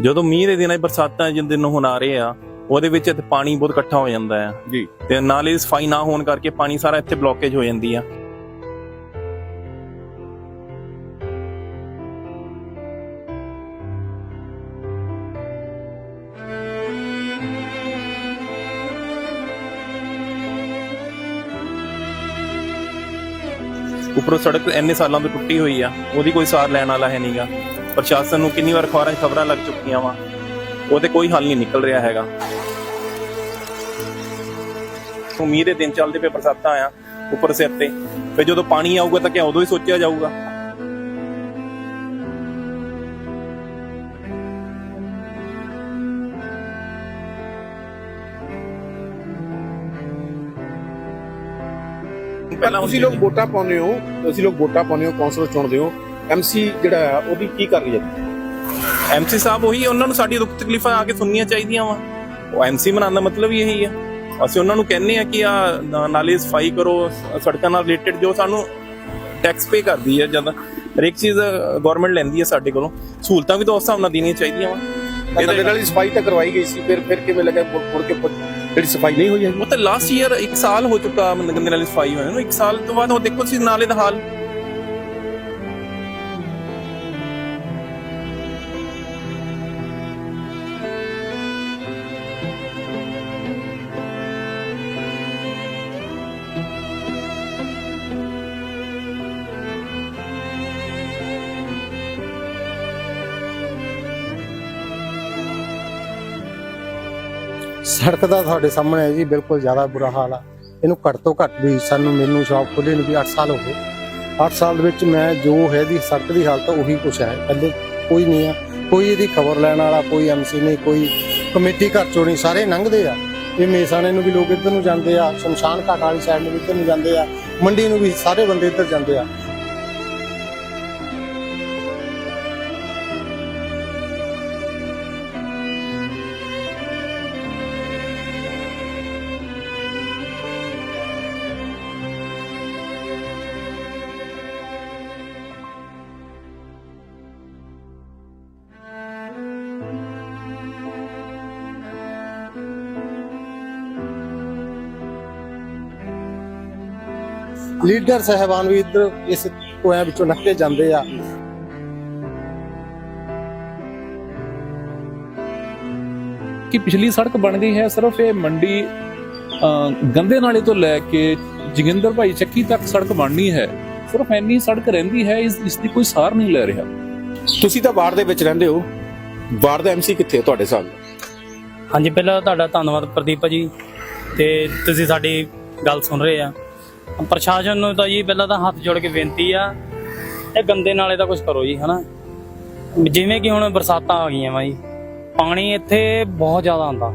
ਜਦੋਂ ਮੀਂਹ ਦੇ ਦਿਨਾਂ ਬਰਸਾਤਾਂ ਜਿੰਨ ਦਿਨ ਹੁਣ ਆ ਰਹੇ ਆ ਉਹਦੇ ਵਿੱਚ ਇੱਥੇ ਪਾਣੀ ਬਹੁਤ ਇਕੱਠਾ ਹੋ ਜਾਂਦਾ ਆ। ਜੀ। ਤੇ ਨਾਲੇ ਸਫ਼ਾਈ ਨਾ ਹੋਣ ਕਰਕੇ ਪਾਣੀ ਸਾਰਾ ਇੱਥੇ ਬਲੌਕੇਜ ਹੋ ਜਾਂਦੀ ਆ। ਉੱਪਰੋਂ ਸੜਕ ਇੰਨੇ ਸਾਲਾਂ ਤੋਂ ਟੁੱਟੀ ਹੋਈ ਆ, ਉਹਦੀ ਕੋਈ ਸਾਰ ਲੈਣ ਵਾਲਾ ਹੈ ਨਹੀਂਗਾ। ਪ੍ਰਸ਼ਾਸਨ ਨੂੰ ਕਿੰਨੀ ਵਾਰ ਖਬਰਾਂ ਖਬਰਾਂ ਲੱਗ ਚੁੱਕੀਆਂ ਵਾ, ਉਹਦੇ ਕੋਈ ਹੱਲ ਨਹੀਂ ਨਿਕਲ ਰਿਹਾ ਹੈਗਾ। ਉਮੀਦ ਹੈ ਦਿਨ ਚੱਲਦੇ ਪਏ ਬਰਸਾਤਾਂ ਆ ਉੱਪਰ ਸਿਰ ਤੇ। ਫਿਰ ਜਦੋਂ ਪਾਣੀ ਆਊਗਾ ਤਾਂ ਕਿਆ ਉਦੋਂ ਹੀ ਸੋਚਿਆ ਜਾਊਗਾ? ਪਹਿਲਾਂ ਤੁਸੀਂ ਲੋਕ ਵੋਟਾਂ ਪਾਉਂਦੇ ਹੋ ਤੁਸੀਂ ਲੋਕ ਵੋਟਾਂ ਪਾਉਂਦੇ ਹੋ ਕੌਂਸਲਰ ਚੁਣਦੇ ਹੋ ਐਮਸੀ ਜਿਹੜਾ ਆ ਉਹਦੀ ਕੀ ਕਰ ਰਹੀ ਹੈ? ਐਮਸੀ ਸਾਹਿਬ ਉਹੀ ਉਹਨਾਂ ਨੂੰ ਸਾਡੀ ਦੁੱਖ ਤਕਲੀਫਾਂ ਆ ਕੇ ਸੁਣਨੀਆਂ ਚਾਹੀਦੀਆਂ ਵਾ। ਉਹ ਐਮਸੀ ਬਣਾਉਣ ਦਾ ਮਤਲਬ ਹੀ ਇਹੀ ਆ। ਅਸੀਂ ਉਹਨਾਂ ਨੂੰ ਕਹਿੰਨੇ ਆ ਕਿ ਆ ਨਾਲੇ ਸਫ਼ਾਈ ਕਰੋ ਸੜਕਾਂ ਨਾਲ ਰਿਲੇਟਡ ਜੋ ਸਾਨੂੰ ਟੈਕਸ ਪੇ ਕਰਦੀ ਹੈ ਜਦ ਹਰੇਕ ਚੀਜ਼ ਗਵਰਨਮੈਂਟ ਲੈਂਦੀ ਹੈ ਸਾਡੇ ਕੋਲੋਂ। ਸਹੂਲਤਾਂ ਵੀ ਤਾਂ ਉਸ ਹਿਸਾਬ ਨਾਲ ਦੇਣੀਆਂ ਚਾਹੀਦੀਆਂ ਵਾ। ਇਹਦੇ ਨਾਲ ਸਫ਼ਾਈ ਤਾਂ ਕਰਵਾਈ ਗਈ ਸੀ ਫਿਰ ਫਿਰ ਕਿਵੇਂ ਲੱਗਾ ਮੁੜ ਕੇ ਜਿਹੜੀ ਸਫ਼ਾਈ ਨਹੀਂ ਹੋਈ ਹੈ। ਉਹ ਤਾਂ ਲਾਸਟ ਈਅਰ 1 ਸਾਲ ਹੋ ਚੁੱਕਾ ਗੰਦੇ ਨਾਲੇ ਸਫ਼ਾਈ ਹੋਏ ਨੂੰ 1 ਸਾਲ ਤੋਂ ਬਾਅਦ ਉਹ ਦੇਖੋ ਤੁਸੀਂ ਨਾਲੇ ਦਾ ਹਾਲ ਸੜਕ ਦਾ ਤੁਹਾਡੇ ਸਾਹਮਣੇ ਹੈ ਜੀ, ਬਿਲਕੁਲ ਜ਼ਿਆਦਾ ਬੁਰਾ ਹਾਲ ਆ। ਇਹਨੂੰ ਘੱਟ ਤੋਂ ਘੱਟ ਵੀ ਸਾਨੂੰ ਮੈਨੂੰ ਸ਼ੌਪ ਖੁੱਲੇ ਨੂੰ ਵੀ 8 ਸਾਲ ਹੋ ਗਏ। 8 ਸਾਲ ਦੇ ਵਿੱਚ ਮੈਂ ਜੋ ਹੈ ਦੀ ਸੜਕ ਦੀ ਹਾਲਤ ਉਹੀ ਕੁਛ ਹੈ। ਪਹਿਲੇ ਕੋਈ ਨਹੀਂ ਆ। ਕੋਈ ਇਹਦੀ ਖਬਰ ਲੈਣ ਵਾਲਾ, ਕੋਈ ਐਮਸੀ ਨਹੀਂ, ਕੋਈ ਕਮੇਟੀ ਘਰ ਚੋਂ ਨਹੀਂ, ਸਾਰੇ ਲੰਘਦੇ ਆ। ਇਹ ਮੇਸਾਣੇ ਨੂੰ ਵੀ ਲੋਕ ਇੱਧਰ ਨੂੰ ਜਾਂਦੇ ਆ, ਸ਼ਮਸ਼ਾਨ ਘਾਟ ਵਾਲੀ ਸਾਈਡ ਨੂੰ ਵੀ ਇੱਧਰ ਨੂੰ ਜਾਂਦੇ ਆ। ਮੰਡੀ ਨੂੰ ਵੀ ਸਾਰੇ ਬੰਦੇ ਇੱਧਰ ਜਾਂਦੇ ਆ। ਲੀਡਰ ਸਹਿਬਾਨ ਵੀ ਇੱਧਰ ਇਸ ਟੋਇਆਂ ਵਿੱਚੋਂ ਲੰਘ ਕੇ ਜਾਂਦੇ ਆ। ਕਿ ਪਿਛਲੀ ਸੜਕ ਬਣ ਗਈ ਹੈ ਸਿਰਫ ਇਹ ਮੰਡੀ ਗੰਦੇ ਨਾਲੇ ਤੋਂ ਲੈ ਕੇ ਜੋਗਿੰਦਰ ਭਾਈ ਚੱਕੀ ਤੱਕ ਸੜਕ ਬਣਨੀ ਹੈ। ਸਿਰਫ ਇੰਨੀ ਸੜਕ ਰਹਿੰਦੀ ਹੈ ਇਸ ਇਸ ਦੀ ਕੋਈ ਸਾਰ ਨਹੀਂ ਲੈ ਰਿਹਾ। ਤੁਸੀਂ ਤਾਂ ਵਾਰਡ ਦੇ ਵਿੱਚ ਰਹਿੰਦੇ ਹੋ। ਵਾਰਡ ਦਾ ਐਮਸੀ ਕਿੱਥੇ ਹੈ ਤੁਹਾਡੇ ਸਾਹਮਣੇ ਹਾਂਜੀ ਪਹਿਲਾਂ ਤੁਹਾਡਾ ਧੰਨਵਾਦ ਪ੍ਰਦੀਪ ਜੀ ਤੇ ਤੁਸੀਂ ਸਾਡੀ ਗੱਲ ਸੁਣ ਰਹੇ ਆ। ਪ੍ਰਸ਼ਾਸਨ ਨੂੰ ਤਾਂ ਜੀ ਪਹਿਲਾਂ ਤਾਂ ਹੱਥ ਜੋੜ ਕੇ ਬੇਨਤੀ ਆ, ਇਹ ਗੰਦੇ ਨਾਲੇ ਦਾ ਕੁਝ ਕਰੋ ਜੀ, ਹਨਾ? ਜਿਵੇਂ ਕਿ ਹੁਣ ਬਰਸਾਤਾਂ ਆ ਗਈਆਂ ਵਾ ਜੀ, ਪਾਣੀ ਇੱਥੇ ਬਹੁਤ ਜ਼ਿਆਦਾ ਆਉਂਦਾ।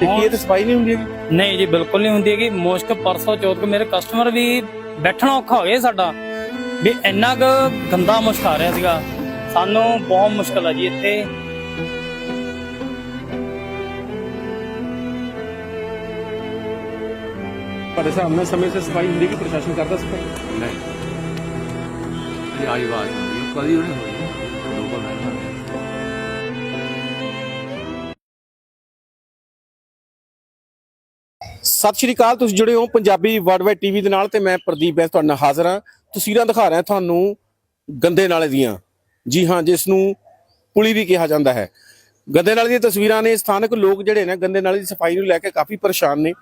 ਤੇ ਕੀ ਇਹ ਤੇ ਸਫ਼ਾਈ ਨਹੀਂ ਹੁੰਦੀ ਹੈਗੀ? ਨਹੀਂ ਜੀ ਬਿਲਕੁਲ ਨਹੀਂ ਹੁੰਦੀ ਹੈਗੀ। ਮੁਸ਼ਕ ਪਰਸੋਂ ਚੌਥ ਕੋ ਮੇਰੇ ਕਸਟਮਰ ਵੀ ਬੈਠਣਾ ਔਖਾ ਹੋ ਗਿਆ ਸਾਡਾ। ਵੀ ਇੰਨਾ ਕੁ ਗੰਦਾ ਮੁਸ਼ਕ ਆ ਰਿਹਾ ਸੀਗਾ। ਸਾਨੂੰ ਬਹੁਤ ਮੁਸ਼ਕਲ ਆ ਜੀ ਇੱਥੇ। ਤੁਹਾਡੇ ਨਾਲ ਸਮੇਂ ਸਿਰ ਸਫ਼ਾਈ ਹੁੰਦੀ ਕਿ ਪ੍ਰਸ਼ਾਸਨ ਕਰਦਾ ਸਫ਼ਾਈ? ਨਹੀਂ। ਇਹ ਆਈ ਬਾਤ ਕਦੀ ਨਹੀਂ ਹੋਈ। ਸਤਿ ਸ਼੍ਰੀ ਅਕਾਲ, ਤੁਸੀਂ ਜੁੜੇ ਹੋ ਪੰਜਾਬੀ ਵਰਡਵਾਈਡ ਟੀਵੀ ਦੇ ਨਾਲ ਤੇ ਮੈਂ ਪ੍ਰਦੀਪ ਬੈਂਸ ਤੁਹਾਡੇ ਨਾਲ ਹਾਜ਼ਰ ਹਾਂ। ਤਸਵੀਰਾਂ ਦਿਖਾ ਰਿਹਾ ਤੁਹਾਨੂੰ ਗੰਦੇ ਨਾਲੇ ਦੀਆਂ। ਜੀ ਹਾਂ ਜਿਸ ਨੂੰ ਪੁਲੀ ਵੀ ਕਿਹਾ ਜਾਂਦਾ ਹੈ। ਗੰਦੇ ਨਾਲੇ ਦੀਆਂ ਤਸਵੀਰਾਂ ਨੇ ਸਥਾਨਕ ਲੋਕ ਜਿਹੜੇ ਨੇ ਗੰਦੇ ਨਾਲੇ ਦੀ ਸਫ਼ਾਈ ਨੂੰ ਲੈ ਕੇ ਕਾਫੀ ਪਰੇਸ਼ਾਨ ਨੇ।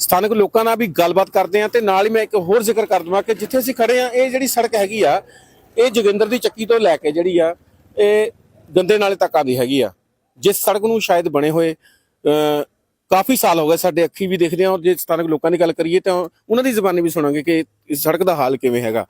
ਸਥਾਨਕ ਲੋਕਾਂ ਨਾਲ ਵੀ ਗੱਲਬਾਤ ਕਰਦੇ ਆ ਤੇ ਨਾਲ ਹੀ ਮੈਂ ਇੱਕ ਹੋਰ ਜ਼ਿਕਰ ਕਰ ਦਵਾਂ ਕਿ ਜਿੱਥੇ ਅਸੀਂ ਖੜੇ ਆ ਇਹ ਜਿਹੜੀ ਸੜਕ ਹੈਗੀ ਆ, ਇਹ ਜੋਗਿੰਦਰ ਦੀ ਚੱਕੀ ਤੋਂ ਲੈ ਕੇ ਜਿਹੜੀ ਆ, ਇਹ ਗੰਦੇ ਨਾਲੇ ਤੱਕ ਆਉਂਦੀ ਹੈਗੀ ਆ। ਜਿਸ ਸੜਕ ਨੂੰ ਸ਼ਾਇਦ ਬਣੇ ਹੋਏ ਕਾਫੀ ਸਾਲ ਹੋ ਗਏ ਸਾਡੇ ਅੱਖੀ ਵੀ ਦੇਖਦੇ ਹਾਂ ਔਰ ਜੇ ਸਥਾਨਕ ਲੋਕਾਂ ਦੀ ਗੱਲ ਕਰੀਏ ਤਾਂ ਉਹਨਾਂ ਦੀ ਜ਼ੁਬਾਨੀ ਵੀ ਸੁਣਾਂਗੇ ਕਿ ਇਸ ਸੜਕ ਦਾ ਹਾਲ ਕਿਵੇਂ ਹੈਗਾ।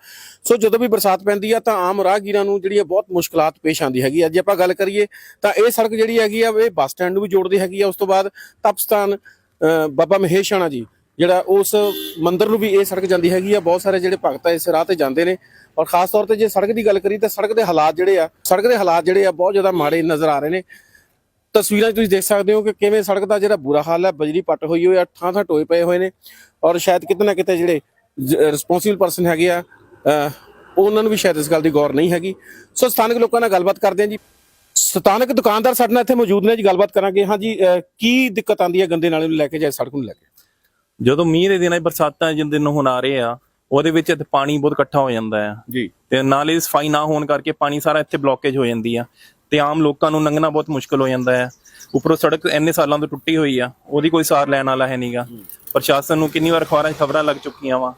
ਸੋ ਜਦੋਂ ਵੀ ਬਰਸਾਤ ਪੈਂਦੀ ਆ ਤਾਂ ਆਮ ਰਾਹਗੀਰਾਂ ਨੂੰ ਜਿਹੜੀ ਆ ਬਹੁਤ ਮੁਸ਼ਕਲਾਂ ਪੇਸ਼ ਆਉਂਦੀ ਹੈਗੀ ਆ। ਜੇ ਆਪਾਂ ਗੱਲ ਕਰੀਏ ਤਾਂ ਇਹ ਸੜਕ ਜਿਹੜੀ ਹੈਗੀ ਆ ਇਹ ਬੱਸ ਸਟੈਂਡ ਨੂੰ ਵੀ ਜੋੜਦੀ ਹੈਗੀ ਆ। ਉਸ ਤੋਂ ਬਾਅਦ ਤਪਸਤਾਨ ਅ, ਬਾਬਾ ਮਹੇਸ਼ਾਣਾ ਜੀ ਜਿਹੜਾ ਉਸ ਮੰਦਿਰ ਨੂੰ ਵੀ ਇਹ ਸੜਕ ਜਾਂਦੀ ਹੈਗੀ ਆ। ਬਹੁਤ ਸਾਰੇ ਜਿਹੜੇ ਭਗਤ ਆ ਇਸ ਰਾਹ ਤੇ ਜਾਂਦੇ ਨੇ ਔਰ ਖਾਸ ਤੌਰ ਤੇ ਜੇ ਸੜਕ ਦੀ ਗੱਲ ਕਰੀ ਤਾਂ ਸੜਕ ਦੇ ਹਾਲਾਤ ਜਿਹੜੇ ਆ ਸੜਕ ਦੇ ਹਾਲਾਤ ਜਿਹੜੇ ਆ ਬਹੁਤ ਜ਼ਿਆਦਾ ਮਾੜੇ ਨਜ਼ਰ ਆ ਰਹੇ ਨੇ। ਤਸਵੀਰਾਂ 'ਚ ਤੁਸੀਂ ਦੇਖ ਸਕਦੇ ਹੋ ਕਿ ਕਿਵੇਂ ਸੜਕ ਦਾ ਜਿਹੜਾ ਬੁਰਾ ਹਾਲ ਹੈ ਬਜਰੀ ਪੱਟ ਹੋਈ ਹੋਈ ਆ ਥਾਂ ਥਾਂ ਟੋਏ ਪਏ ਹੋਏ ਨੇ ਔਰ ਸ਼ਾਇਦ ਕਿਤੇ ਨਾ ਕਿਤੇ ਜਿਹੜੇ ਰਿਸਪੌਂਸਿਬਲ ਪਰਸਨ ਹੈਗੇ ਆ ਉਹਨਾਂ ਨੂੰ ਵੀ ਸ਼ਾਇਦ ਇਸ ਗੱਲ ਦੀ ਗੌਰ ਨਹੀਂ ਹੈਗੀ। ਸੋ ਸਥਾਨਕ ਲੋਕਾਂ ਨਾਲ ਗੱਲਬਾਤ ਕਰਦੇ ਹਾਂ ਜੀ। ਸਥਾਨਕ ਦੁਕਾਨਦਾਰ ਸਾਡੇ ਨਾਲ ਇੱਥੇ ਮੌਜੂਦ ਨੇ ਜੀ ਗੱਲਬਾਤ ਕਰਾਂਗੇ। ਹਾਂ ਜੀ ਕੀ ਦਿੱਕਤ ਆਂਦੀ ਹੈ ਗੰਦੇ ਨਾਲੇ ਨੂੰ ਲੈ ਕੇ ਜਾਂ ਸੜਕ ਨੂੰ ਲੈ ਕੇ? ਜਦੋਂ ਮੀਂਹ ਦੇ ਦਿਨਾਂ ਬਰਸਾਤਾਂ ਜਿੰਨ ਦਿਨ ਹੁਣ ਆ ਰਹੇ ਆ ਉਹਦੇ ਵਿੱਚ ਇੱਥੇ ਪਾਣੀ ਬਹੁਤ ਇਕੱਠਾ ਹੋ ਜਾਂਦਾ ਹੈ ਜੀ। ਤੇ ਨਾਲੇ ਸਫ਼ਾਈ ਨਾ ਹੋਣ ਕਰਕੇ ਪਾਣੀ ਸਾਰਾ ਇੱਥੇ ਬਲੌਕੇਜ ਹੋ ਜਾਂਦੀ ਆ। ਤੇ ਆਮ ਲੋਕਾਂ ਨੂੰ ਲੰਘਣਾ ਬਹੁਤ ਮੁਸ਼ਕਲ ਹੋ ਜਾਂਦਾ ਹੈ। ਉੱਪਰੋਂ ਸੜਕ ਇੰਨੇ ਸਾਲਾਂ ਤੋਂ ਟੁੱਟੀ ਹੋਈ ਆ ਉਹਦੀ ਕੋਈ ਸਾਰ ਲੈਣ ਵਾਲਾ ਹੈ ਨਹੀਂਗਾ। ਪ੍ਰਸ਼ਾਸਨ ਨੂੰ ਕਿੰਨੀ ਵਾਰ ਅਖਬਾਰਾਂ 'ਚ ਖਬਰਾਂ ਲੱਗ ਚੁੱਕੀਆਂ ਵਾ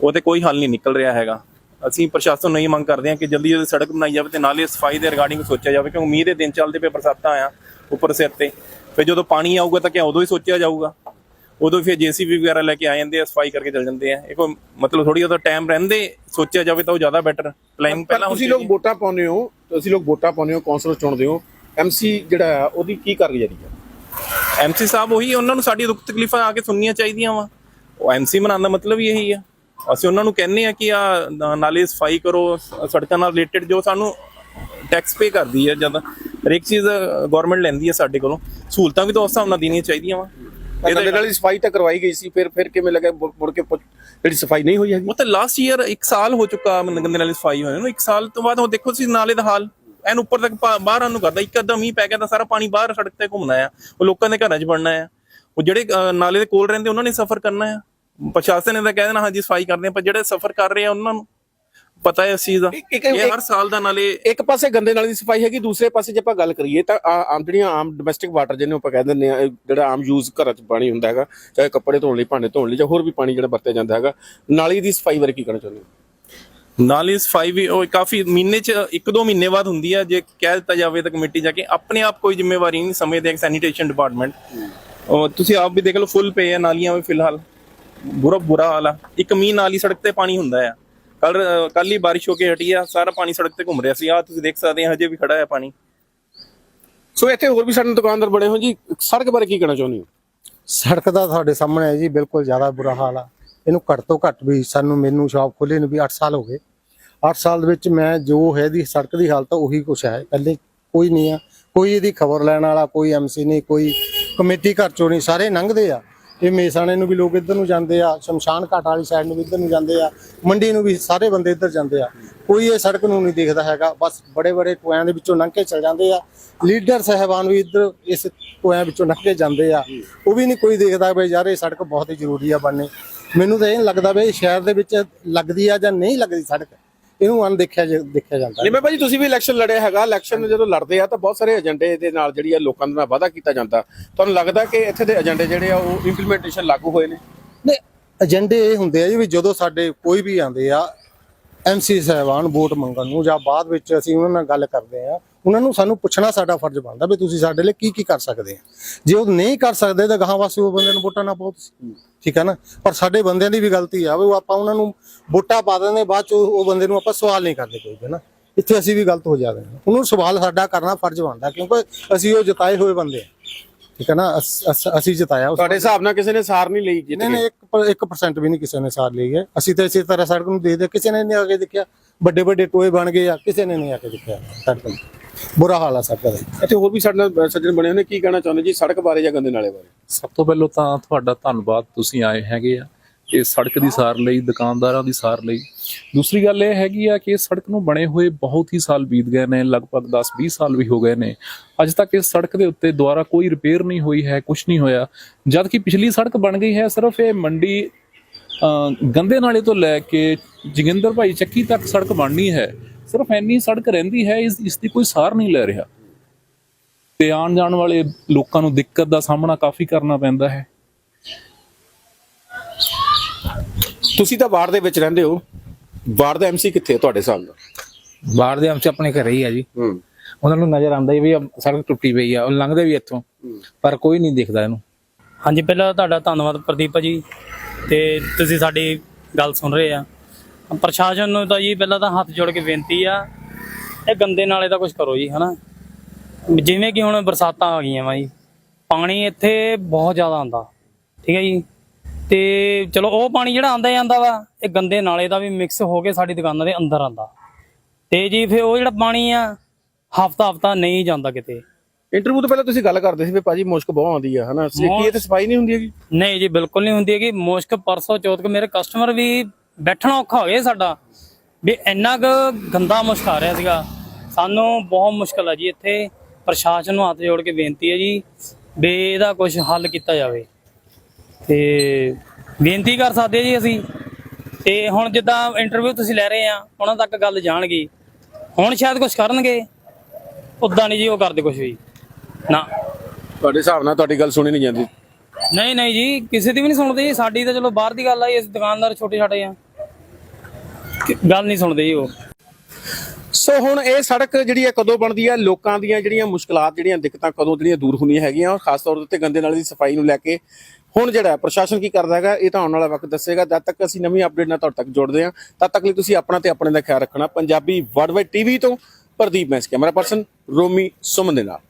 ਉਹ ਤੇ ਕੋਈ ਹੱਲ ਨਹੀਂ ਨਿਕਲ ਰਿਹਾ ਹੈਗਾ। ਅਸੀਂ ਪ੍ਰਸ਼ਾਸਨ ਨੂੰ ਇਹ ਮੰਗ ਕਰਦੇ ਹਾਂ ਕਿ ਜਲਦੀ ਜਲਦੀ ਸੜਕ ਬਣਾਈ ਜਾਵੇ ਤੇ ਨਾਲੇ ਸਫ਼ਾਈ ਦੇ ਰਿਗਾਰਡਿੰਗ ਸੋਚਿਆ ਜਾਵੇ ਕਿਉਂਕਿ ਮੀਂਹ ਦੇ ਦਿਨ ਚੱਲਦੇ ਪਏ ਬਰਸਾਤਾਂ ਆ ਉੱਪਰ ਸਿਰ ਤੇ। ਫਿਰ ਜਦੋਂ ਪਾਣੀ ਆਊਗਾ ਤਾਂ ਕਿਆ ਉਦੋਂ ਹੀ ਸੋਚਿਆ ਜਾਊਗਾ। ਉਦੋਂ ਫਿਰ ਜੀਸੀਬੀ ਵਗੈਰਾ ਲੈ ਕੇ ਆ ਜਾਂਦੇ ਆ ਸਫ਼ਾਈ ਕਰਕੇ ਚਲ ਜਾਂਦੇ ਆ। ਇਹ ਕੋਈ ਮਤਲਬ ਥੋੜੀ ਉਹਦਾ ਟਾਈਮ ਰਹਿੰਦੇ ਸੋਚਿਆ ਜਾਵੇ ਤਾਂ ਉਹ ਜ਼ਿਆਦਾ ਬੈਟਰ ਪਲਾਨਿੰਗ ਪਹਿਲਾਂ ਤੁਸੀਂ ਲੋਕ ਵੋਟਾਂ ਪਾਉਂਦੇ ਹੋ ਤੁਸੀਂ ਲੋਕ ਵੋਟਾਂ ਪਾਉਂਦੇ ਹੋ ਕੌਂਸਲਰ ਚੁਣਦੇ ਹੋ। ਐਮਸੀ ਜਿਹੜਾ ਆ ਉਹਦੀ ਕੀ ਕਾਰਗੁਜ਼ਾਰੀ ਹੈ ਐਮਸੀ ਸਾਹਿਬ ਉਹੀ ਉਹਨਾਂ ਨੂੰ ਸਾਡੀ ਦੁੱਖ ਤਕਲੀਫਾਂ ਆ ਕੇ ਸੁਣਨੀਆਂ ਚਾਹੀਦੀਆਂ ਵਾ। ਉਹ ਐਮਸੀ ਬਣਾਉਣ ਦਾ ਮਤਲਬ ਹੀ ਇਹੀ ਆ। ਅਸੀਂ ਉਹਨਾਂ ਨੂੰ ਕਹਿੰਨੇ ਆ ਕਿ ਆ ਨਾਲੇ ਸਫ਼ਾਈ ਕਰੋ, ਸੜਕਾਂ ਨਾਲ ਰਿਲੇਟਡ ਜੋ ਸਾਨੂੰ ਟੈਕਸ ਪੇ ਕਰਦੀ ਹੈ ਜਦ ਹਰੇਕ ਚੀਜ਼ ਗਵਰਨਮੈਂਟ ਲੈਂਦੀ ਹੈ ਸਾਡੇ ਕੋਲੋਂ। ਸਹੂਲਤਾਂ ਵੀ ਤਾਂ ਉਸ ਹਿਸਾਬ ਨਾਲ ਦੇਣੀਆਂ ਚਾਹੀਦੀਆਂ ਵਾ। ਇਹਦੇ ਨਾਲ ਹੀ ਸਫ਼ਾਈ ਤਾਂ ਕਰਵਾਈ ਗਈ ਸੀ ਫਿਰ ਫਿਰ ਕਿਵੇਂ ਲੱਗਾ? ਮੁੜ ਕੇ ਜਿਹੜੀ ਸਫ਼ਾਈ ਨਹੀਂ ਹੋਈ ਹੈਗੀ। ਤਾਂ ਲਾਸਟ ਈਅਰ 1 ਸਾਲ ਹੋ ਚੁੱਕਾ ਗੰਦੇ ਨਾਲੇ ਸਫ਼ਾਈ ਹੋਏ ਨੂੰ। 1 ਸਾਲ ਤੋਂ ਬਾਅਦ ਉਹ ਦੇਖੋ ਤੁਸੀਂ ਨਾਲੇ ਦਾ ਹਾਲ। ਐਨ ਉੱਪਰ ਤੱਕ ਬਾਹਰ ਨੂੰ ਕਰਦਾ। ਇੱਕ ਅੱਧਾ ਮੀਂਹ ਪੈ ਗਿਆ ਤਾਂ ਸਾਰਾ ਪਾਣੀ ਬਾਹਰ ਸੜਕ ਤੇ ਘੁੰਮਣਾ ਆ। ਉਹ ਲੋਕਾਂ ਦੇ ਘਰਾਂ 'ਚ ਵੜਨਾ ਆ। ਉਹ ਜਿਹੜੇ ਨਾਲੇ ਦੇ ਕੋਲ ਰਹਿੰਦੇ ਉਹਨਾਂ ਨੇ ਸਫਰ ਕਰਨਾ ਆ। ਪ੍ਰਸ਼ਾਸਨ ਨੇ ਤਾਂ ਕਹਿ ਦੇਣਾ ਹਾਂਜੀ ਸਫ਼ਾਈ ਕਰਦੇ ਆ ਪਰ ਜਿਹੜੇ ਸਫਰ ਕਰ ਰਹੇ ਆ ਉਹਨਾਂ ਨੂੰ ਪਤਾ ਹੈ ਇਸ ਚੀਜ਼ ਦਾ। ਇੱਕ- ਇਹ ਇੱਕ- ਹਰ ਸਾਲ ਦਾ ਨਾਲੇ ਇੱਕ ਪਾਸੇ ਗੰਦੇ ਨਾਲੇ ਦੀ ਸਫ਼ਾਈ ਹੈਗੀ ਦੂਸਰੇ ਪਾਸੇ ਜੇ ਆਪਾਂ ਗੱਲ ਕਰੀਏ ਤਾਂ ਆ- ਆਮ ਜਿਹੜੀਆਂ ਆਮ ਡੋਮੈਸਟਿਕ ਵਾਟਰ ਜਿਹਨੂੰ ਆਪਾਂ ਕਹਿ ਦਿੰਦੇ ਆ ਜਿਹੜਾ ਆਮ ਯੂਜ਼ ਘਰਾਂ 'ਚ ਪਾਣੀ ਹੁੰਦਾ ਹੈਗਾ ਚਾਹੇ ਕੱਪੜੇ ਧੋਣ ਲਈ ਭਾਂਡੇ ਧੋਣ ਲਈ ਜਾਂ ਹੋਰ ਵੀ ਪਾਣੀ ਜਿਹੜਾ ਵਰਤਿਆ ਜਾਂਦਾ ਹੈਗਾ ਨਾਲੀ ਦੀ ਸਫ਼ਾਈ ਬਾਰੇ ਕੀ ਕਹਿਣਾ ਚਾਹੁੰਦੇ ਹੋ? ਨਾਲੇ ਸਫ਼ਾਈ ਵੀ ਉਹ ਕਾਫੀ ਮਹੀਨੇ 'ਚ ਇੱਕ ਦੋ ਮਹੀਨੇ ਬਾਅਦ ਹੁੰਦੀ ਆ ਜੇ ਕਹਿ ਦਿੱਤਾ ਜਾਵੇ ਤਾਂ ਕਮੇਟੀ ਜਾ ਕੇ ਆਪਣੇ ਆਪ ਕੋਈ ਜ਼ਿੰਮੇਵਾਰੀ ਨਹੀਂ ਸਮਝਦੇ ਸੈਨੀਟੇਸ਼ਨ ਡਿਪਾਰਟਮੈਂਟ ਉਹ ਤੁਸੀਂ ਆਪ ਵੀ ਦੇਖ ਲਓ ਫੁੱਲ ਪਏ ਆ ਨਾਲੀਆਂ ਵੀ ਫਿਲਹਾਲ। ਬੁਰਾ ਬੁਰਾ ਹਾਲ ਆ। ਇੱਕ ਮੀਂਹ ਨਾਲ ਸੜਕ ਤੇ ਪਾਣੀ ਹੁੰਦਾ ਆ। ਕੱਲ ਕੱਲ ਹੀ ਬਾਰਿਸ਼ ਹੋ ਕੇ ਹਟੀ ਆ ਸਾਰਾ ਪਾਣੀ ਸੜਕ ਤੇ ਘੁੰਮ ਰਿਹਾ ਸੀ। ਆ ਤੁਸੀਂ ਦੇਖ ਸਕਦੇ ਆ ਹਜੇ ਵੀ ਖੜਾ ਹੈ ਪਾਣੀ। ਸੋ ਇੱਥੇ ਹੋਰ ਵੀ ਸਾਡੇ ਦੁਕਾਨਦਾਰ ਬਣੇ ਹੋ ਜੀ ਸੜਕ ਬਾਰੇ ਕੀ ਕਹਿਣਾ ਚਾਹੁੰਦੇ ਹੋ? ਸੜਕ ਦਾ ਤੁਹਾਡੇ ਸਾਹਮਣੇ ਹੈ ਜੀ ਬਿਲਕੁਲ ਜ਼ਿਆਦਾ ਬੁਰਾ ਹਾਲ ਆ। ਇਹਨੂੰ ਘੱਟ ਤੋਂ ਘੱਟ ਵੀ ਸਾਨੂੰ ਮੈਨੂੰ ਸ਼ਾਪ ਖੋਲੇ ਨੂੰ ਵੀ 8 ਸਾਲ ਹੋ ਗਏ। 8 ਸਾਲ ਦੇ ਵਿੱਚ ਮੈਂ ਜੋ ਹੈ ਦੀ ਸੜਕ ਦੀ ਹਾਲਤ ਉਹੀ ਕੁਛ ਹੈ। ਪਹਿਲੇ ਕੋਈ ਨਹੀਂ ਆ ਕੋਈ ਇਹਦੀ ਖਬਰ ਲੈਣ ਵਾਲਾ ਕੋਈ ਐਮਸੀ ਨਹੀਂ ਕੋਈ ਕਮੇਟੀ ਘਰ ਚੋਂ ਨਹੀਂ ਸਾਰੇ ਲੰਘਦੇ ਆ। ਇਹ ਮੇਸਾਣੇ ਨੂੰ ਵੀ ਲੋਕ ਇੱਧਰ ਨੂੰ ਜਾਂਦੇ ਆ, ਸ਼ਮਸ਼ਾਨ ਘਾਟ ਵਾਲੀ ਸਾਈਡ ਨੂੰ ਵੀ ਇੱਧਰ ਨੂੰ ਜਾਂਦੇ ਆ, ਮੰਡੀ ਨੂੰ ਵੀ ਸਾਰੇ ਬੰਦੇ ਇੱਧਰ ਜਾਂਦੇ ਆ। ਕੋਈ ਇਹ ਸੜਕ ਨੂੰ ਨਹੀਂ ਦੇਖਦਾ ਹੈਗਾ, ਬਸ ਬੜੇ ਬੜੇ ਟੋਇਆਂ ਦੇ ਵਿੱਚੋਂ ਲੰਘ ਕੇ ਚਲ ਜਾਂਦੇ ਆ। ਲੀਡਰ ਸਹਿਬਾਨ ਵੀ ਇੱਧਰ ਇਸ ਟੋਇਆਂ ਵਿੱਚੋਂ ਲੰਘ ਕੇ ਜਾਂਦੇ ਆ। ਉਹ ਵੀ ਨਹੀਂ ਕੋਈ ਦੇਖਦਾ ਵੀ ਯਾਰ ਇਹ ਸੜਕ ਬਹੁਤ ਹੀ ਜ਼ਰੂਰੀ ਆ ਬਣਨੀ। ਮੈਨੂੰ ਤਾਂ ਇਹ ਨੀ ਲੱਗਦਾ ਵੀ ਸ਼ਹਿਰ ਦੇ ਵਿੱਚ ਲੱਗਦੀ ਆ ਜਾਂ ਨਹੀਂ ਲੱਗਦੀ ਸੜਕ। ਇਹਨੂੰ ਅਣਦੇਖਿਆ ਜ- ਦੇਖਿਆ ਜਾਂਦਾ ਜਿਵੇਂ ਭਾਜੀ ਤੁਸੀਂ ਵੀ ਇਲੈਕਸ਼ਨ ਲੜਿਆ ਹੈਗਾ ਇਲੈਕਸ਼ਨ ਜਦੋਂ ਲੜਦੇ ਆ ਤਾਂ ਬਹੁਤ ਸਾਰੇ ਏਜੰਡੇ ਦੇ ਨਾਲ ਜਿਹੜੀ ਆ ਲੋਕਾਂ ਦੇ ਨਾਲ ਵਾਅਦਾ ਕੀਤਾ ਜਾਂਦਾ। ਤੁਹਾਨੂੰ ਲੱਗਦਾ ਕਿ ਇੱਥੇ ਦੇ ਏਜੰਡੇ ਜਿਹੜੇ ਆ ਉਹ ਇੰਪਲੀਮੈਂਟੇਸ਼ਨ ਲਾਗੂ ਹੋਏ ਨੇ? ਨੇ ਏਜੰਡੇ ਇਹ ਹੁੰਦੇ ਆ ਜੀ ਵੀ ਜਦੋਂ ਸਾਡੇ ਕੋਈ ਵੀ ਆਉਂਦੇ ਆ ਐਮਸੀ ਸਾਹਿਬਾਨ ਵੋਟ ਮੰਗਣ ਨੂੰ ਜਾਂ ਬਾਅਦ ਵਿੱਚ ਅਸੀਂ ਉਹਨਾਂ ਨਾਲ ਗੱਲ ਕਰਦੇ ਆ ਉਹਨਾਂ ਨੂੰ ਸਾਨੂੰ ਪੁੱਛਣਾ ਸਾਡਾ ਫਰਜ਼ ਬਣਦਾ ਵੀ ਤੁਸੀਂ ਸਾਡੇ ਲਈ ਕੀ ਕੀ ਕਰ ਸਕਦੇ ਆ। ਜੇ ਉਹ ਨਹੀਂ ਕਰ ਸਕਦੇ ਤਾਂ ਗਾਹਾਂ ਵਾਸਤੇ ਉਹ ਬੰਦੇ ਨੂੰ ਵੋਟਾਂ ਨਾ ਪਾਓ ਤੁਸੀਂ। ਠੀਕ ਹੈ ਨਾ? ਪਰ ਸਾਡੇ ਬੰਦਿਆਂ ਦੀ ਵੀ ਗਲਤੀ ਆ, ਵੀ ਉਹ ਆਪਾਂ ਉਹਨਾਂ ਨੂੰ ਵੋਟਾਂ ਪਾ ਦਿੰਦੇ, ਬਾਅਦ ਚ ਉਹ ਬੰਦੇ ਨੂੰ ਆਪਾਂ ਸਵਾਲ ਨਹੀਂ ਕਰਦੇ ਕੋਈ ਹੈ ਨਾ? ਇੱਥੇ ਅਸੀਂ ਵੀ ਗਲਤ ਹੋ ਜਾਂਦੇ ਹਾਂ। ਉਹਨੂੰ ਸਵਾਲ ਸਾਡਾ ਕਰਨਾ ਫਰਜ਼ ਬਣਦਾ, ਕਿਉਂਕਿ ਅਸੀਂ ਉਹ ਜਿਤਾਏ ਹੋਏ ਬੰਦੇ ਆ। ਠੀਕ ਹੈ ਨਾ? ਅਸ- ਅਸ- ਅਸੀਂ ਜਿਤਾਇਆ ਉਸ ਤੁਹਾਡੇ ਹਿਸਾਬ ਨਾਲ ਕਿਸੇ ਨੇ ਸਾਰ ਨਹੀਂ ਲਈ ਜਿੱਤ ਨਹੀਂ ਨਹੀਂ 1% ਵੀ ਨਹੀਂ ਕਿਸੇ ਨੇ ਸਾਰ ਲਈ ਹੈ। ਅਸੀਂ ਤਾਂ ਇਸੇ ਤਰ੍ਹਾਂ ਸੜਕ ਨੂੰ ਦੇਖਦੇ ਕਿਸੇ ਨੇ ਨਹੀਂ ਆ ਕੇ ਦੇਖਿਆ। ਵੱਡੇ ਵੱਡੇ ਟੋਏ ਬਣ ਗਏ ਆ ਕਿਸੇ ਨੇ ਨਹੀਂ ਆ ਕੇ ਦੇਖਿਆ ਸੜਕ ਨੂੰ। ਬੁਰਾ ਹਾਲ ਆ ਸੜਕ ਦਾ। ਇੱਥੇ ਹੋਰ ਵੀ ਸਾਡੇ ਨਾਲ ਸੱਜਣ ਬਣੇ ਹੋਏ ਨੇ ਕੀ ਕਹਿਣਾ ਚਾਹੁੰਦੇ ਜੀ ਸੜਕ ਬਾਰੇ ਜਾਂ ਗੰਦੇ ਨਾਲੇ ਬਾਰੇ? ਸਭ ਤੋਂ ਪਹਿਲਾਂ ਤਾਂ ਤੁਹਾਡਾ ਧੰਨਵਾਦ ਤੁਸੀਂ ਆਏ ਹੈਗੇ ਆ। ਇਹ ਸੜਕ ਦੀ ਸਾਰ ਲਈ ਦੁਕਾਨਦਾਰਾਂ ਦੀ ਸਾਰ ਲਈ। ਦੂਸਰੀ ਗੱਲ ਇਹ ਹੈਗੀ ਆ ਕਿ ਇਸ ਸੜਕ ਨੂੰ ਬਣੇ ਹੋਏ ਬਹੁਤ ਹੀ ਸਾਲ ਬੀਤ ਗਏ ਨੇ ਲਗਭਗ 10-20 ਸਾਲ ਵੀ ਹੋ ਗਏ ਨੇ। ਅੱਜ ਤੱਕ ਇਸ ਸੜਕ ਦੇ ਉੱਤੇ ਦੁਆਰਾ ਕੋਈ ਰਿਪੇਅਰ ਨਹੀਂ ਹੋਈ ਹੈ ਕੁਝ ਨਹੀਂ ਹੋਇਆ। ਜਦ ਕਿ ਪਿਛਲੀ ਸੜਕ ਬਣ ਗਈ ਹੈ ਸਿਰਫ ਇਹ ਮੰਡੀ ਅ, ਗੰਦੇ ਨਾਲੇ ਤੋਂ ਲੈ ਕੇ ਜੋਗਿੰਦਰ ਭਾਈ ਚੱਕੀ ਤੱਕ ਸੜਕ ਬਣਨੀ ਹੈ। ਸਿਰਫ ਇੰਨੀ ਸੜਕ ਰਹਿੰਦੀ ਹੈ ਇਸ ਇਸ ਦੀ ਕੋਈ ਸਾਰ ਨਹੀਂ ਲੈ ਰਿਹਾ। ਤੇ ਆਉਣ ਜਾਣ ਵਾਲੇ ਲੋਕਾਂ ਨੂੰ ਦਿੱਕਤ ਦਾ ਸਾਹਮਣਾ ਕਾਫੀ ਕਰਨਾ ਪੈਂਦਾ ਹੈ। ਤੁਸੀਂ ਤਾਂ ਵਾਰਡ ਦੇ ਵਿੱਚ ਰਹਿੰਦੇ ਹੋ। ਵਾਰਡ ਦਾ ਐਮਸੀ ਕਿੱਥੇ ਹੈ ਤੁਹਾਡੇ ਹਿਸਾਬ ਨਾਲ ਬਾਹਰ ਦੇ ਅੰਸ਼ ਆਪਣੇ ਘਰੇ ਹੀ ਆ ਜੀ। ਹੂੰ। ਉਹਨਾਂ ਨੂੰ ਨਜ਼ਰ ਆਉਂਦਾ ਹੀ ਵੀ ਆਹ ਸੜਕ ਟੁੱਟੀ ਪਈ ਆ ਉਹ ਲੰਘਦੇ ਵੀ ਇੱਥੋਂ ਪਰ ਕੋਈ ਨਹੀਂ ਦੇਖਦਾ ਇਹਨੂੰ। ਹਾਂਜੀ ਪਹਿਲਾਂ ਤੁਹਾਡਾ ਧੰਨਵਾਦ ਪ੍ਰਦੀਪ ਜੀ ਤੇ ਤੁਸੀਂ ਸਾਡੀ ਗੱਲ ਸੁਣ ਰਹੇ ਆ। ਪ੍ਰਸ਼ਾਸਨ ਨੂੰ ਤਾਂ ਜੀ ਪਹਿਲਾਂ ਤਾਂ ਹੱਥ ਜੋੜ ਕੇ ਬੇਨਤੀ ਆ ਇਹ ਗੰਦੇ ਨਾਲੇ ਦਾ ਕੁਝ ਕਰੋ ਜੀ ਹਨਾ। ਜਿਵੇਂ ਕਿ ਹੁਣ ਬਰਸਾਤਾਂ ਆ ਗਈਆਂ ਵਾ ਜੀ ਪਾਣੀ ਇੱਥੇ ਬਹੁਤ ਜ਼ਿਆਦਾ ਆਉਂਦਾ ਠੀਕ ਹੈ ਜੀ। ਤੇ ਚਲੋ ਉਹ ਪਾਣੀ ਜਿਹੜਾ ਆਂਦਾ ਜਾਂਦਾ ਵਾ ਇਹ ਗੰਦੇ ਨਾਲੇ ਦਾ ਵੀ ਮਿਕਸ ਹੋ ਕੇ ਸਾਡੀ ਦੁਕਾਨਾਂ ਦੇ ਅੰਦਰ ਆਂਦਾ। ਤੇ ਜੀ ਫਿਰ ਉਹ ਜਿਹੜਾ ਪਾਣੀ ਆ ਹਫਤਾ ਹਫਤਾ ਨਹੀਂ ਜਾਂਦਾ ਕਿਤੇ। ਇੰਟਰਵਿਊ ਤੋਂ ਪਹਿਲਾਂ ਤੁਸੀਂ ਗੱਲ ਕਰਦੇ ਸੀ ਵੀ ਭਾਜੀ ਮੁਸ਼ਕ ਬਹੁਤ ਆਉਂਦੀ ਆ ਹਨਾ? ਇਹ ਤੇ ਸਫ਼ਾਈ ਨਹੀਂ ਹੁੰਦੀ ਹੈਗੀ? ਨਹੀਂ ਜੀ ਬਿਲਕੁਲ ਨਹੀਂ ਹੁੰਦੀ ਹੈਗੀ। ਮੁਸ਼ਕ ਪਰਸੋਂ ਚੌਥ ਕੋ ਮੇਰੇ ਕਸਟਮਰ ਵੀ ਬੈਠਣਾ ਔਖਾ ਹੋ ਗਿਆ ਸਾਡਾ। ਵੀ ਇੰਨਾ ਕੁ ਗੰਦਾ ਮੁਸ਼ਕ ਆ ਰਿਹਾ ਸੀਗਾ। ਸਾਨੂੰ ਬਹੁਤ ਮੁਸ਼ਕਲ ਆ ਜੀ ਇੱਥੇ। ਪ੍ਰਸ਼ਾਸਨ ਨੂੰ ਹੱਥ ਜੋੜ ਕੇ ਬੇਨਤੀ ਹੈ ਜੀ ਵੀ ਇਹਦਾ ਕੁਝ ਹੱਲ ਕੀਤਾ ਜਾਵੇ। ਤੇ ਬੇਨਤੀ ਕਰ ਸਕਦੇ ਜੀ ਅਸੀਂ। ਤੇ ਹੁਣ ਜਿੱਦਾਂ ਇੰਟਰਵਿਊ ਤੁਸੀਂ ਲੈ ਰਹੇ ਆ ਉਹਨਾਂ ਤੱਕ ਗੱਲ ਜਾਣਗੀ। ਹੁਣ ਸ਼ਾਇਦ ਕੁਝ ਕਰਨਗੇ। ਉਦਾਂ ਨਹੀਂ ਜੀ ਉਹ ਕਰਦੇ ਕੁਝ ਵੀ। ਨਾ। ਤੁਹਾਡੇ ਹਿਸਾਬ ਨਾਲ ਤੁਹਾਡੀ ਗੱਲ ਸੁਣੀ ਨਹੀਂ ਜਾਂਦੀ। ਨਹੀਂ ਨਹੀਂ ਜੀ ਕਿਸੇ ਦੀ ਵੀ ਨਹੀਂ ਸੁਣਦੇ ਜੀ। ਸਾਡੀ ਤਾਂ ਚਲੋ ਬਾਹਰ ਦੀ ਗੱਲ ਆ ਅਸੀਂ ਦੁਕਾਨਦਾਰ ਛੋਟੇ ਛਾਟੇ ਆ ਗੱਲ ਨਹੀਂ ਸੁਣਦੇ ਜੀ ਉਹ। ਸੋ ਹੁਣ ਇਹ ਸੜਕ ਜਿਹੜੀ ਹੈ ਕਦੋਂ ਬਣਦੀ ਹੈ? ਲੋਕਾਂ ਦੀਆਂ ਜਿਹੜੀਆਂ ਮੁਸ਼ਕਲਾਂ ਜਿਹੜੀਆਂ ਦਿੱਕਤਾਂ ਕਦੋਂ ਜਿਹੜੀਆਂ ਦੂਰ ਹੁੰਦੀਆਂ ਹੈਗੀਆਂ? ਔਰ ਖਾਸ ਤੌਰ ਉੱਤੇ ਗੰਦੇ ਨਾਲੇ ਦੀ ਸਫ਼ਾਈ ਨੂੰ ਲੈ ਕੇ ਹੁਣ ਜਿਹੜਾ ਪ੍ਰਸ਼ਾਸਨ ਕੀ ਕਰਦਾ ਹੈਗਾ, ਇਹ ਤਾਂ ਆਉਣ ਵਾਲਾ ਵਕਤ ਦੱਸੇਗਾ। ਜਦ ਤੱਕ ਅਸੀਂ ਨਵੀਂ ਅਪਡੇਟ ਨਾਲ ਤੁਹਾਡੇ ਤੱਕ ਜੋੜਦੇ ਹਾਂ, ਤਦ ਤੱਕ ਲਈ ਤੁਸੀਂ ਆਪਣਾ ਤੇ ਆਪਣੇ ਦਾ ਖਿਆਲ ਰੱਖਣਾ। ਪੰਜਾਬੀ ਵਰਲਡ ਵਾਈਡ ਟੀਵੀ ਤੋਂ ਪ੍ਰਦੀਪ ਮੈਸ ਕੈਮਰਾ ਪਰਸਨ, ਰੋਮੀ ਸੁਮਨ ਦੇ ਨਾਲ।